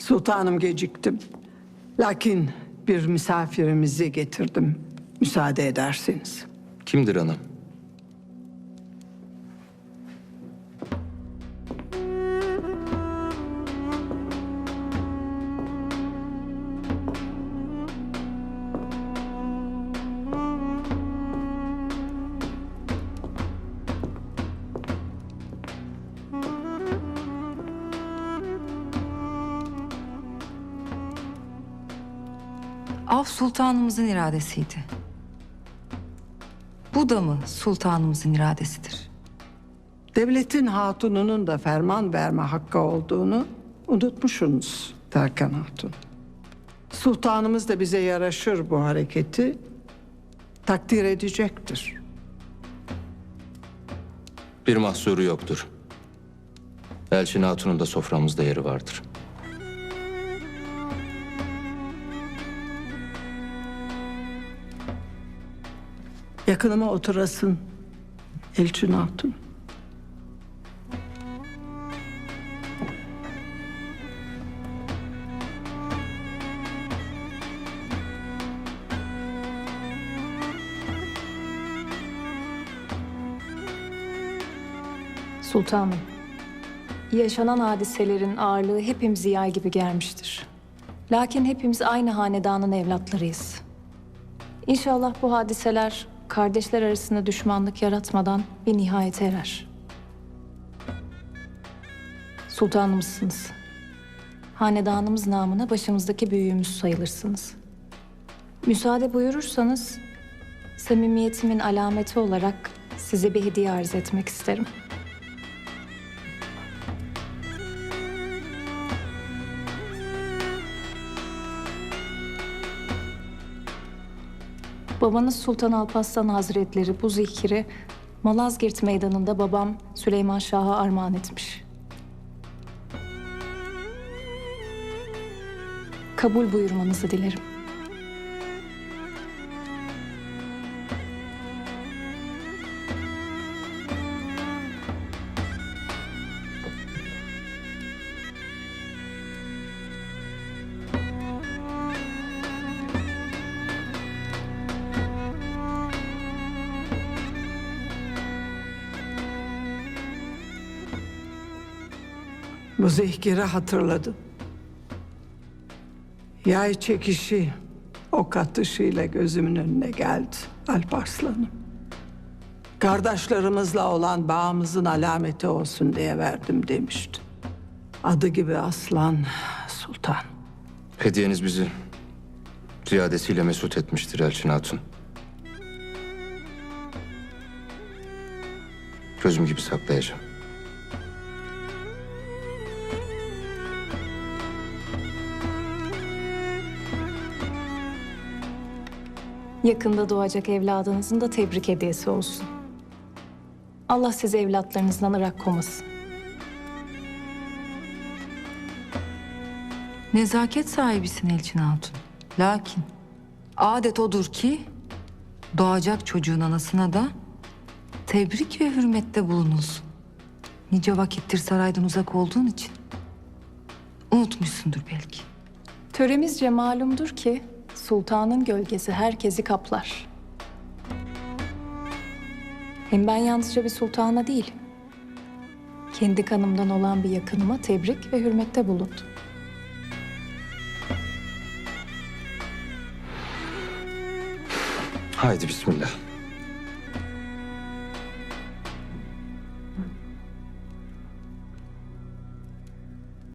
Sultanım geciktim. Lakin bir misafirimizi getirdim. Müsaade ederseniz. Kimdir hanım? Av sultanımızın iradesiydi. Bu da mı sultanımızın iradesidir? Devletin hatununun da ferman verme hakkı olduğunu unutmuşsunuz Terkan Hatun. Sultanımız da bize yaraşır bu hareketi takdir edecektir. Bir mahsuru yoktur. Elçin Hatun'un da soframızda yeri vardır. Yakınıma oturasın Elçin Hatun. Sultanım, yaşanan hadiselerin ağırlığı hepimizi yay gibi germiştir. Lakin hepimiz aynı hanedanın evlatlarıyız. İnşallah bu hadiseler kardeşler arasında düşmanlık yaratmadan bir nihayete erer. Sultanımızsınız. Hanedanımız namına başımızdaki büyüğümüz sayılırsınız. Müsaade buyurursanız samimiyetimin alameti olarak size bir hediye arz etmek isterim. Babanız Sultan Alparslan Hazretleri bu zikri Malazgirt Meydanı'nda babam Süleyman Şah'a armağan etmiş. Kabul buyurmanızı dilerim. Bu zehkiri hatırladım. Yay çekişi ok atışıyla gözümün önüne geldi Alparslan'ım. Kardeşlerimizle olan bağımızın alameti olsun diye verdim demişti. Adı gibi aslan sultan. Hediyeniz bizi ziyadesiyle mesut etmiştir Elçin Hatun. Gözüm gibi saklayacağım. Yakında doğacak evladınızın da tebrik hediyesi olsun. Allah sizi evlatlarınızdan ırak komasın. Nezaket sahibisin Elçin Hatun. Lakin adet odur ki doğacak çocuğun anasına da tebrik ve hürmette bulunulsun. Nice vakittir saraydan uzak olduğun için unutmuşsundur belki. Töremizce malumdur ki sultanın gölgesi herkesi kaplar. Hem ben yalnızca bir sultana değil, kendi kanımdan olan bir yakınıma tebrik ve hürmette bulundum. Haydi bismillah.